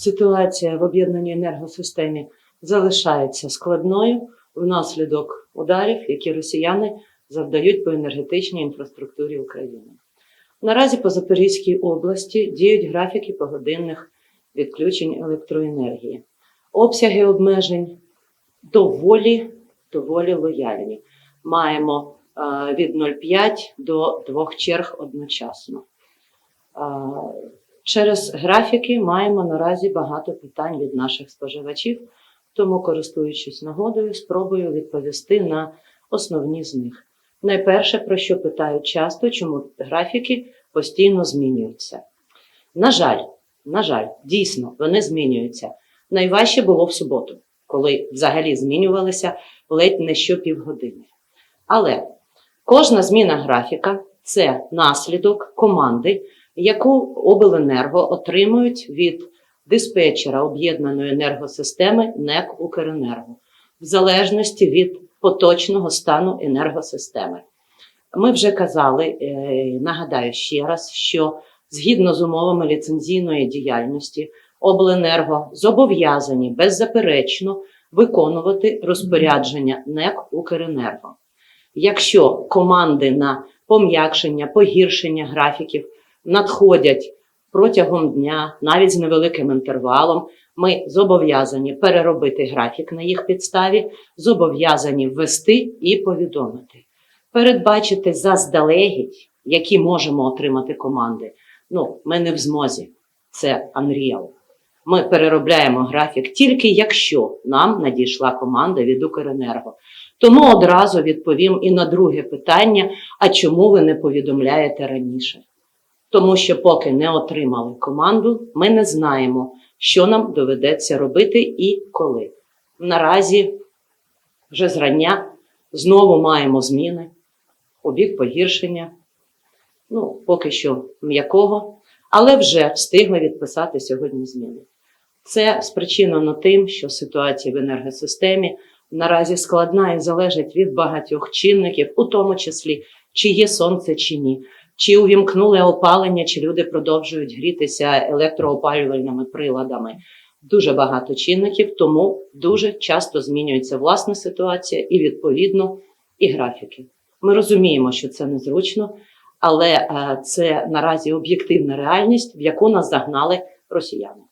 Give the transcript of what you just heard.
Ситуація в об'єднаній енергосистемі залишається складною внаслідок ударів, які росіяни завдають по енергетичній інфраструктурі України. Наразі по Запорізькій області діють графіки погодинних відключень електроенергії. Обсяги обмежень доволі, доволі лояльні. Маємо е, від 0,5 до 2 черг одночасно. Через графіки маємо наразі багато питань від наших споживачів, тому, користуючись нагодою, спробую відповісти на основні з них. Найперше, про що питають часто, чому графіки постійно змінюються. На жаль, на жаль, дійсно, вони змінюються. Найважче було в суботу, коли взагалі змінювалися ледь не щопівгодини. Але кожна зміна графіка це наслідок команди, яку обленерго отримують від диспетчера об'єднаної енергосистеми НЕК Укренерго, в залежності від поточного стану енергосистеми. Ми вже казали, е, нагадаю ще раз, що згідно з умовами ліцензійної діяльності, обленерго зобов'язані беззаперечно виконувати розпорядження НЕК Укренерго. Якщо команди на пом'якшення, погіршення графіків надходять протягом дня, навіть з невеликим інтервалом, ми зобов'язані переробити графік на їх підставі, зобов'язані ввести і повідомити, передбачити заздалегідь, які можемо отримати команди. Ну, ми не в змозі. Це Unreal. Ми переробляємо графік тільки якщо нам надійшла команда від Укренерго. Тому одразу відповім і на друге питання: а чому ви не повідомляєте раніше? Тому що, поки не отримали команду, ми не знаємо, що нам доведеться робити і коли. Наразі вже зрання знову маємо зміни у бік погіршення, ну, поки що м'якого, але вже встигли відписати сьогодні зміни. Це спричинено тим, що ситуація в енергосистемі наразі складна і залежить від багатьох чинників, у тому числі, чи є сонце чи ні, чи увімкнули опалення, чи люди продовжують грітися електроопалювальними приладами. Дуже багато чинників, тому дуже часто змінюється власна ситуація і, відповідно, і графіки. Ми розуміємо, що це незручно, але е, це наразі об'єктивна реальність, в яку нас загнали росіяни.